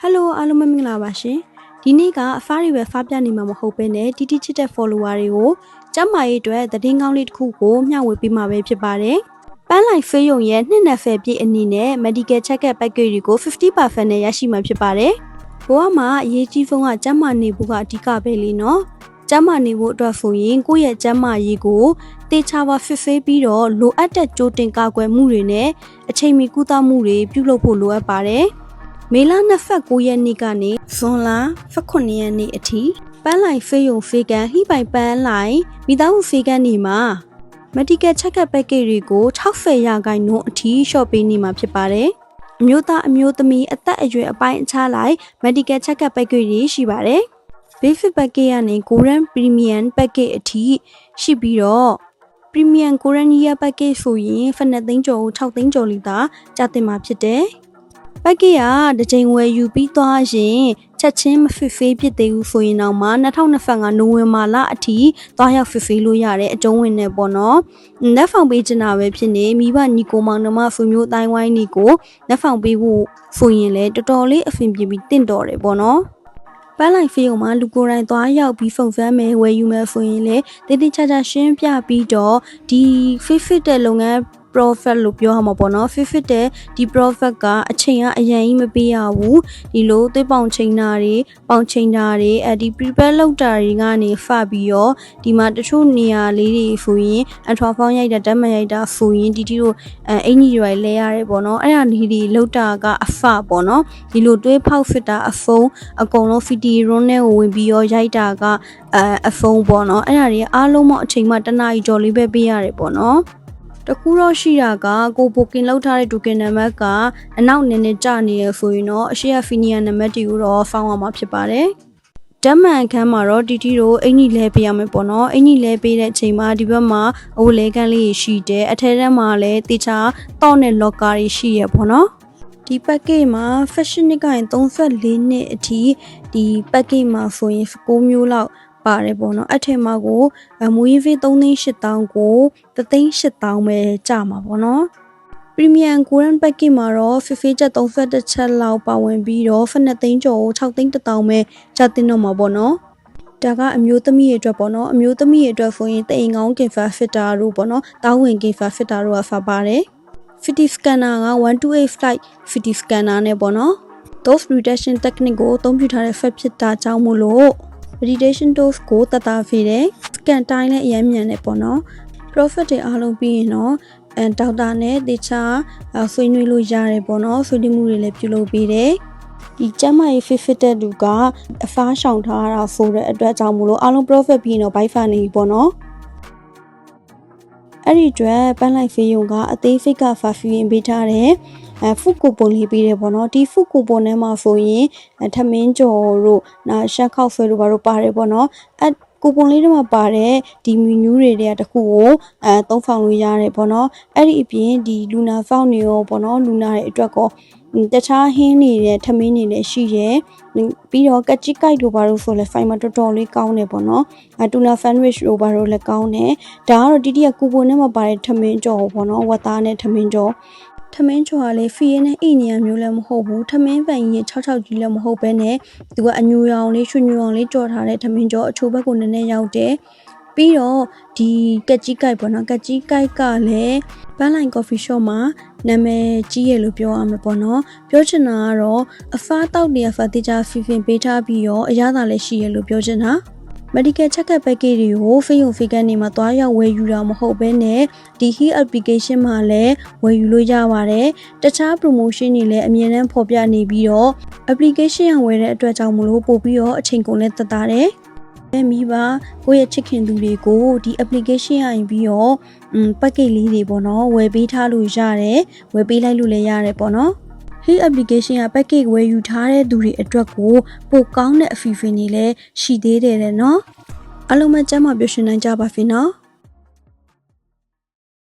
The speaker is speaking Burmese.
ဟယ်လိုအားလုံးပဲမင်္ဂလာပါရှင်ဒီနေ့ကအဖားတွေပဲဖားပြနေမှာမဟုတ်ဘဲနဲ့တီတီချစ်တဲ့ follower တွေကိုကျမ်းမာရေးအတွက်သတင်းကောင်းလေးတစ်ခုကိုမျှဝေပေးမှာပဲဖြစ်ပါတယ်ပန်းလိုက်ဖေးယုံရဲ့နှစ်နှစ်ဖယ်ပြည့်အနေနဲ့ medical check-up package တွေကို50%နဲ့ရရှိမှာဖြစ်ပါတယ်ဘဝမှာအရေးကြီးဆုံးကကျန်းမာနေဖို့ကအဓိကပဲလीနော်ကျန်းမာနေဖို့အတွက်ဆိုရင်ကိုယ့်ရဲ့ကျန်းမာရေးကိုတေချာပါဖစ်ဖေးပြီးတော့လိုအပ်တဲ့ကြိုတင်ကာကွယ်မှုတွေနဲ့အချိန်မီကုသမှုတွေပြုလုပ်ဖို့လိုအပ်ပါတယ်။ မေလ29ရက်နေ့ကနေဇွန်လ18ရက်နေ့အထိပန်းလိုက်ဖေးယုံဖေးကန်ဟိပိုင်ပန်းလိုက်မိသားစုဖေးကန်နေမှာ medical check-up package တွေကို60ရာခိုင်နှုန်းအထိ short ပေးနေမှာဖြစ်ပါတယ်။အမျိုးသားအမျိုးသမီးအသက်အရွယ်အပိုင်းအခြားလိုက် medical check-up package တွေရှိပါတယ်။ Basic package ကနေ Golden Premium package အထိရှိပြီးတော့ Premium Golden Year package ဆိုရင်ဖက်နှစ်သိန်းကျော်6သိန်းကျော်လီတာကျတင်မှာဖြစ်တယ်။ package ကတစ်ချိန်ဝယ်ယူပြီးသွားရင်ချက်ချင်းမဖစ်ဖေးဖြစ်သေးဘူးဆိုရင်တော့မှ2025နိုဝင်ဘာလအထိသွားရောက်ဖစ်ဖေးလို့ရတဲ့အကျုံးဝင်နေပေါ့နော်။လက်ဖောင်ပေးချင်တာပဲဖြစ်နေမိဘညီကိုမောင်နှမဆွေမျိုးအတိုင်းဝိုင်းညီကိုလက်ဖောင်ပေးဖို့ဆိုရင်လည်းတော်တော်လေးအဆင်ပြေပြီးတင့်တော်တယ်ပေါ့နော်။ပန်းလိုက်ဖေးုံမှာလူကိုယ်တိုင်သွားရောက်ပြီးဖုန်ဖမ်းမယ်ဝယ်ယူမယ်ဆိုရင်လေတည်တည်ချာချာရှင်းပြပြီးတော့ဒီ fit fit တဲ့လုပ်ငန်း profit လို့ပြောရမှာပေါ့နော် fit fit တဲ့ဒီ profit ကအချိန်ကအရင်ကြီးမပေးရဘူးဒီလိုသွေးပေါင်ချိန်တာတွေပေါင်ချိန်တာတွေအဲဒီ prepare လုပ်တာတွေကနေဖပြီးတော့ဒီမှာတချို့နေရာလေးတွေဆိုရင်အထွားဖောင်းရိုက်တာဓာတ်မရိုက်တာဆိုရင်ဒီတီတို့အဲအင်ကြီးတွေလဲရတယ်ပေါ့နော်အဲ့ဒါဒီဒီလောက်တာကအဖပေါ့နော်ဒီလိုတွေးဖောက်ဖစ်တာအဖုံးအကုန်လုံး fiti run နဲ့ကိုဝင်ပြီးတော့ရိုက်တာကအဲအဖုံးပေါ့နော်အဲ့ဒါတွေအားလုံးမအချိန်မှတနားရီကျော်လေးပဲပေးရတယ်ပေါ့နော် တကူတော့ရှိတာကကိုပိုကင်လောက်ထားတဲ့ဒူကင်နံပါတ်ကအနောက်နည်းနည်းကျနေရဆိုရင်တော့အရှိရဖီနီယာနံပါတ်တီကိုတော့ဖောင်းအောင်မှာဖြစ်ပါတယ်ဓမ္မန်ခန်းမှာတော့တီတီတို့အင်ကြီးလဲပေးရမယ်ပေါ့နော်အင်ကြီးလဲပေးတဲ့အချိန်မှာဒီဘက်မှာအဝတ်လဲကန်းလေးရှိတယ်အထက်ထဲမှာလည်းတေချာတောက်နဲ့လော့ကာတွေရှိရပေါ့နော်ဒီ package မှာ fashion နှစ်ကရင်34နှစ်အထိဒီ package မှာဆိုရင်9မျိုးလောက် ပါတယ်ပေါ့နော်အဲ့ထဲမှာကိုမူရေးဖေး3,8000ကို3,8000ပဲကြာမှာပေါ့နော် Premium Golden Package မှာတော့ဖေဖေချက်30တစ်ချက်လောက်ပါဝင်ပြီးတော့ဖက်နှစ်သိန်းကျော်6သိန်း1000ပဲကြာတင်တော့မှာပေါ့နော်ဒါကအမျိုးသမီးတွေအတွက်ပေါ့နော်အမျိုးသမီးတွေအတွက်ဆိုရင်တိမ်ကောင်းကင်ဖာဖစ်တာတို့ပေါ့နော်တားဝင်ကင်ဖာဖစ်တာတို့ကဖာပါတယ် Fitty scanner က128 flight Fitty scanner နဲ့ပေါ့နော် dose reduction technique ကိုအသုံးပြုထားတဲ့ fat ဖြစ်တာကြောင့်မို့လို့ meditation dose ကိုတတ်တာဖေးတယ် scan တိုင်းလည်းအရင်မြန်တယ်ပေါ့နော် profit တွေအားလုံးပြီးရင်တော့အဲဒေါက်တာနဲ့တခြားဆွေးနွေးလို့ရတယ်ပေါ့နော်ဆွေးနွေးမှုတွေလည်းပြုလုပ်ပေးတယ်ဒီကျမရေး fit fit တဲ့လူကအဖားရှောင်ထားတာဆိုတဲ့အတွက်ကြောင့်မို့လို့အားလုံး profit ပြီးရင်တော့ buy fan နေပြီပေါ့နော်အဲ့ဒီအတွက်ပန်းလိုက်ဖေးယုံကအသေးစိတ်ကဖာဖီရင်ပေးထားတယ် အဲဖုကူပုံလေးပေးတယ်ပေါ့နော်ဒီဖုကူပုံထဲမှာဆိုရင်ထမင်းကြော်တို့နာရှက်ခောက်ဆွဲတို့ဘာတို့ပါတယ်ပေါ့နော်အဲကူပွန်လေးတွေမှာပါတဲ့ဒီမီနူးတွေတည်းတခုကိုအဲသုံးဖောင်လို့ရတယ်ပေါ့နော်အဲ့ဒီအပြင်ဒီလူနာဖောင်တွေရောပေါ့နော်လူနာတွေအတွက်ကောတခြားဟင်းနေတဲ့ထမင်းတွေလည်းရှိရဲပြီးတော့ကချီကိုက်တို့ဘာလို့ဆိုလဲဖိုင်မှာတော်တော်လေးကောင်းတယ်ပေါ့နော်အတူနာဖန်ရစ်တို့ဘာလို့လဲကောင်းတယ်ဒါကတော့တိတိကကူပွန်ထဲမှာပါတဲ့ထမင်းကြော်ပေါ့နော်ဝတ်သားနဲ့ထမင်းကြော်ထ မင်းချော်ကလည်းဖီရင်နဲ့အိနေရမျိုးလည်းမဟုတ်ဘူးထမင်းပန်ကြီး66ကြီးလည်းမဟုတ်ဘဲနဲ့သူကအညူရောင်လေးရွှေညူရောင်လေးကြော်ထားတဲ့ထမင်းချော်အချိုဘက်ကိုနည်းနည်းရောက်တယ်ပြီးတော့ဒီကက်ကြီးကိုက်ပေါ့နော်ကက်ကြီးကိုက်ကလည်းပန်းလိုင် coffee shop မှာနာမည်ကြီးရလို့ပြောရမှာပေါ့နော်ပြောချင်တာကတော့အဖားတောက်နေရဖာတိချာဖီဖင်ပေးထားပြီးတော့အရသာလည်းရှိရလို့ပြောချင်တာ medical check-up package တွေကိုဖေးရုံဖေးကန်နေမှာတွားရောက်ဝယ်ယူတာမဟုတ်ဘဲနဲ့ဒီ heat application မှာလည်းဝယ်ယူလို့ရပါတယ်တခြား promotion တွေလည်းအမြဲတမ်းဖော်ပြနေပြီးတော့ application ရဝယ်တဲ့အတွက်ကြောင့်မလို့ပို့ပြီးတော့အချိန်ကုန်လည်းသက်သာတယ်အဲမိဘကိုယ့်ရဲ့ချစ်ခင်သူတွေကိုဒီ application ရရင်ပြီးတော့ um package လေးတွေပေါ့နော်ဝယ်ပေးထားလို့ရတယ်ဝယ်ပေးလိုက်လို့လည်းရတယ်ပေါ့နော် Hey application က package ဝယ်ယူထားတဲ့သူတွေအတွက်ကိုပိုကောင်းတဲ့အဖီဖင်တွေလည်းရှိသေးတယ်တဲ့နော်အလုံးမကျမ်းမပြောရှင်နိုင်ကြပါဖင်နော်